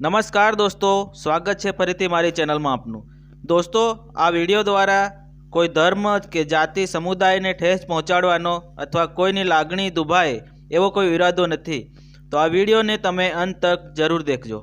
નમસ્કાર દોસ્તો, સ્વાગત છે ફરીથી મારી ચેનલમાં આપનું. દોસ્તો, આ વીડિયો દ્વારા કોઈ ધર્મ કે જાતિ સમુદાયને ઠેસ પહોંચાડવાનો અથવા કોઈની લાગણી દુભાય એવો કોઈ ઇરાદો નથી. તો આ વિડીયોને તમે અંત તક જરૂર દેખજો.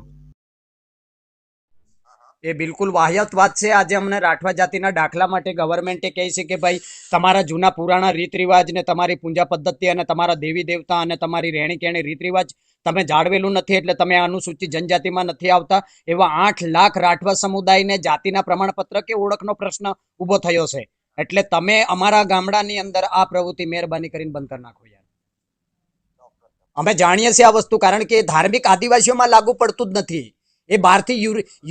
એ બિલકુલ વાહ્યત વાત છે. આજે અમને રાઠવા જાતિના દાખલા માટે ગવર્મેન્ટે કહે છે કે ભાઈ, તમારા જૂના પુરાણા રીત રિવાજને તમારી પૂજા પદ્ધતિ અને તમારા દેવી દેવતા અને તમારી રહેણી કહેણી રીત રિવાજ તમે જાળવેલું નથી એટલે તમે અનુસૂચિત જનજાતિમાં નથી આવતા. એવા આઠ લાખ રાઠવા સમુદાયને જાતિના પ્રમાણપત્ર કે ઓળખનો પ્રશ્ન ઊભો થયો છે. એટલે તમે અમારા ગામડાની અંદર આ પ્રવૃત્તિ મહેરબાની કરીને બંધ કરી નાખો યાર. અમે જાણીએ છીએ આ વસ્તુ કારણ કે ધાર્મિક આદિવાસીઓમાં લાગુ પડતું જ નથી. એ બહારથી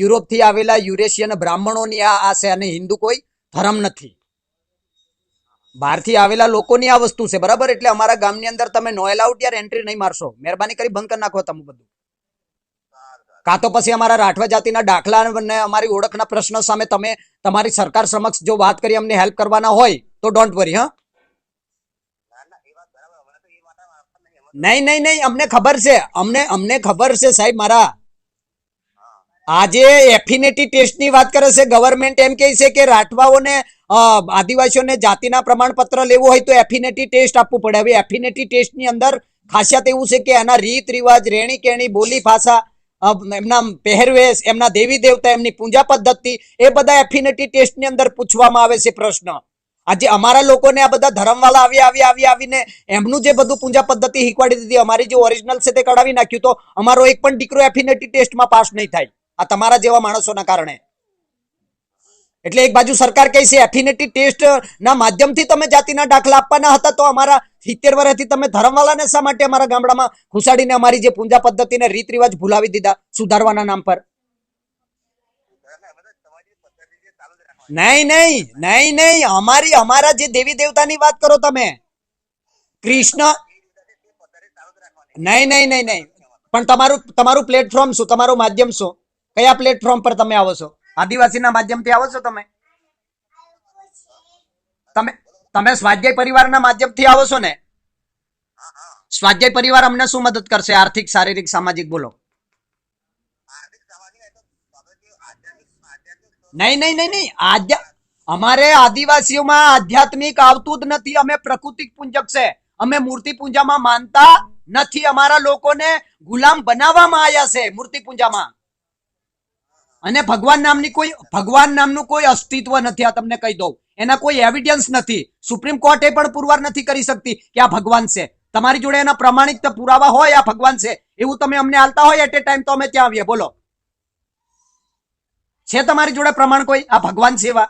યુરોપથી આવેલા યુરેશિયન બ્રાહ્મણોની આ આ છે અને હિન્દુ કોઈ ધર્મ નથી. બહારથી આવેલા લોકોની આ વસ્તુ છે, બરાબર? એટલે અમારા ગામની અંદર તમે નો એલાઉટ યાર એન્ટ્રી નહીં મારશો. મહેરબાની કરી બંધ કરી નાખો તમે બધું. કાં તો પછી અમારા રાઠવા જાતિના દાખલા અને અમારી ઓળખના પ્રશ્નો સામે તમે તમારી સરકાર સમક્ષ જો વાત કરી, અમને હેલ્પ કરવાના હોય, તો ડોન્ટ વરી હા? નહીં નહીં નહીં, અમને ખબર છે. અમને અમને ખબર છે સાહેબ, મારા આજે એફિનેટી ટેસ્ટની વાત કરે છે ગવર્મેન્ટ એમ કહે છે કે રાઠવાઓને આદિવાસીઓને જાતિના પ્રમાણપત્ર લેવું હોય તો એફિનેટી ટેસ્ટ આપવું પડે. હવે એફિનેટી ટેસ્ટની અંદર ખાસિયત એવું છે કે એના રીત રિવાજ રહેણી કેણી, બોલી ભાષા એમના પહેરવેશ, એમના દેવી દેવતા, એમની પૂજા પદ્ધતિ, એ બધા એફિનેટી ટેસ્ટની અંદર પૂછવામાં આવે છે પ્રશ્ન. આજે અમારા લોકોને આ બધા ધર્મવાળા આવી આવી આવી, આવીને એમનું જે બધું પૂજા પદ્ધતિ શીખવાડી દીધી, અમારી જે ઓરિજિનલ છે તે કઢાવી નાખ્યું, તો અમારો એક પણ દીકરો એફિનેટી ટેસ્ટમાં પાસ નહીં થાય. આ તમારા જેવા માણસોના કારણે. એટલે એક બાજુ સરકાર કહે છે એફિનેટી ટેસ્ટ ના માધ્યમથી તમે જાતિના દાખલા આપવાના હતા તો અમારા સિત્તેર વર્ષથી તમે ધર્મવાળાને શા માટે અમારા ગામડામાં ઘુસાડીને અમારી જે પૂંજા પદ્ધતિને રીત રિવાજ ભૂલાવી દીધા સુધારવાના નામ પર? નહીં નહીં નહીં નહીં, અમારી, અમારા જે દેવી દેવતાની વાત કરો તમે. કૃષ્ણ નહીં નહીં નહીં નહીં. પણ તમારું તમારું પ્લેટફોર્મ શું? તમારું માધ્યમ શું? કયા પ્લેટફોર્મ પર તમે આવો છો? આદિવાસીના માધ્યમથી આવો છો તમે? તમે તમે સ્વાધ્યાય પરિવારના માધ્યમથી આવો છો ને? સ્વાધ્યાય પરિવાર અમને શું મદદ કરશે? આર્થિક, શારીરિક, સામાજિક બોલો. નહીં નહીં નહીં નહીં. આધ્યા, અમારે આદિવાસીઓમાં આધ્યાત્મિક આવતું જ નથી. અમે પ્રકૃતિક પૂંજક છે. અમે મૂર્તિ પૂજામાં માનતા નથી. અમારા લોકોને ગુલામ બનાવવામાં આવ્યા છે મૂર્તિ પૂજામાં. અને ભગવાન નામની કોઈ, ભગવાન નામનું કોઈ અસ્તિત્વ નથી, આ તમને કહી દઉં. એના કોઈ એવિડન્સ નથી. સુપ્રીમ કોર્ટે પણ પુરવાર નથી કરી શકતી કે આ ભગવાન છે. તમારી જોડે એના પ્રમાણિક પુરાવા હોય, આ ભગવાન છે. એવું તમે અમને આલતા હોય એટ એ ટાઈમ તો અમે ત્યાં આવીએ. બોલો. છે તમારી જોડે પ્રમાણ કોઈ? આ ભગવાન સેવા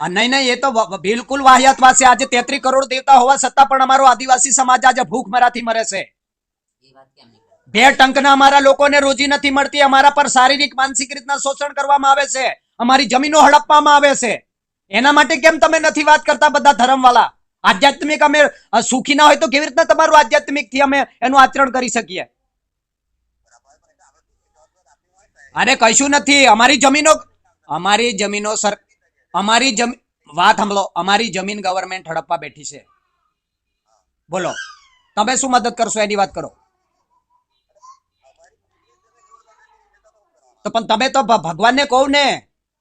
નહીં નહીં, એ તો બિલકુલ વાહિયાત પાસે આજે તેત્રી કરોડ દેવતા હોવા છતાં પણ અમારો આદિવાસી સમાજ આજે ભૂખ મરાથી મરે છે. બે ટંકના અમારા લોકોને રોજી નથી મળતી. અમારા પર શારીરિક, માનસિક રીતના શોષણ કરવામાં આવે છે. અમારી જમીનો હડપવામાં આવે છે. એના માટે કેમ તમે નથી વાત કરતા બધા ધર્મવાળા? આધ્યાત્મિક અમે સુખી ના હોય તો કેવી રીતના તમારું આધ્યાત્મિકથી અમે એનું આચરણ કરી શકીએ? અરે કશું નથી. અમારી જમીનો અમારી જમીનો સર, અમારી જમીન વાત સાંભળો. અમારી જમીન ગવર્મેન્ટ હડપવા બેઠી છે. બોલો. તમે શું મદદ કરશો? એની વાત કરો. તો પણ તમે તો ભગવાનને કહો ને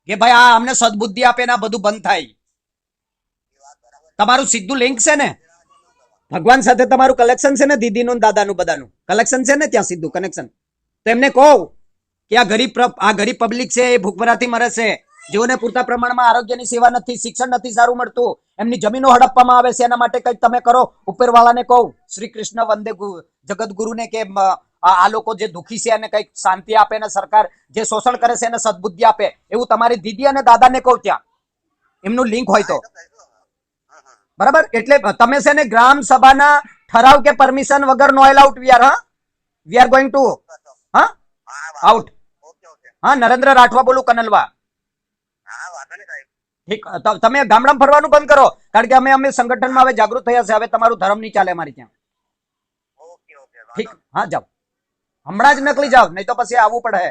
કે ભાઈ આ અમને સદબુદ્ધિ આપે ને બધું બંધ થાય. તમારું સીધું લિંક છે ને? ભગવાન સાથે તમારું કલેક્શન છે ને, દીદીનું દાદાનું બધાનું? કલેક્શન છે ને ત્યાં સીધું કનેક્શન તો એમને કહો કે આ ગરીબ આ ગરીબ પબ્લિક છે, એ ભૂખભરાથી મરે છે. જેઓને પૂરતા પ્રમાણમાં આરોગ્યની સેવા નથી, શિક્ષણ નથી સારું મળતું, એમની જમીનો હડપવામાં આવે છે, એના માટે કંઈક તમે કરો. ઉપરવાળાને કહો, શ્રી કૃષ્ણ વંદે જગતગુરુને કે આ આ લોકો જે દુખી છે એને કંઈક શાંતિ આપે ને સરકાર જે શોષણ કરે છે એને સદબુદ્ધિ આપે એવું તમારી દીદી અને દાદાને કહું ત્યાં. એમનું લિંક હોય તો. બરાબર? એટલે તમે છે ને ગ્રામ સભાના ઠરાવ કે પરમિશન વગર નો એલાઉટ વી આર હા? વી આર ગોઈંગ ટુ હા? આઉટ હા નરેન્દ્ર રાઠવા બોલું કનલવા. ઠીક તમે ગામડામાં ફરવાનું બંધ કરો કારણ કે અમે અમે સંગઠનમાં હવે જાગૃત થયા છે હવે તમારું ધર્મ નહીં ચાલે અમારી ત્યાં. ઠીક હા જાઓ. હમણાં જ નકલી જાવ નહીં તો પછી આવવું પડે.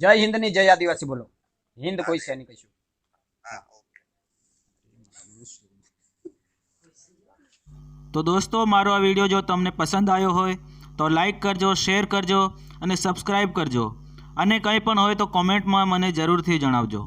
જય હિન્દની જય આદિવાસી બોલો. હિન્દ કોઈ છે નહીં કશું. તો દોસ્તો મારો આ વીડિયો જો તમને પસંદ આવ્યો હોય તો લાઈક કરજો શેર કરજો અને સબસ્ક્રાઈબ કરજો. અને કંઈ પણ હોય તો કોમેન્ટમાં મને જરૂરથી જણાવજો.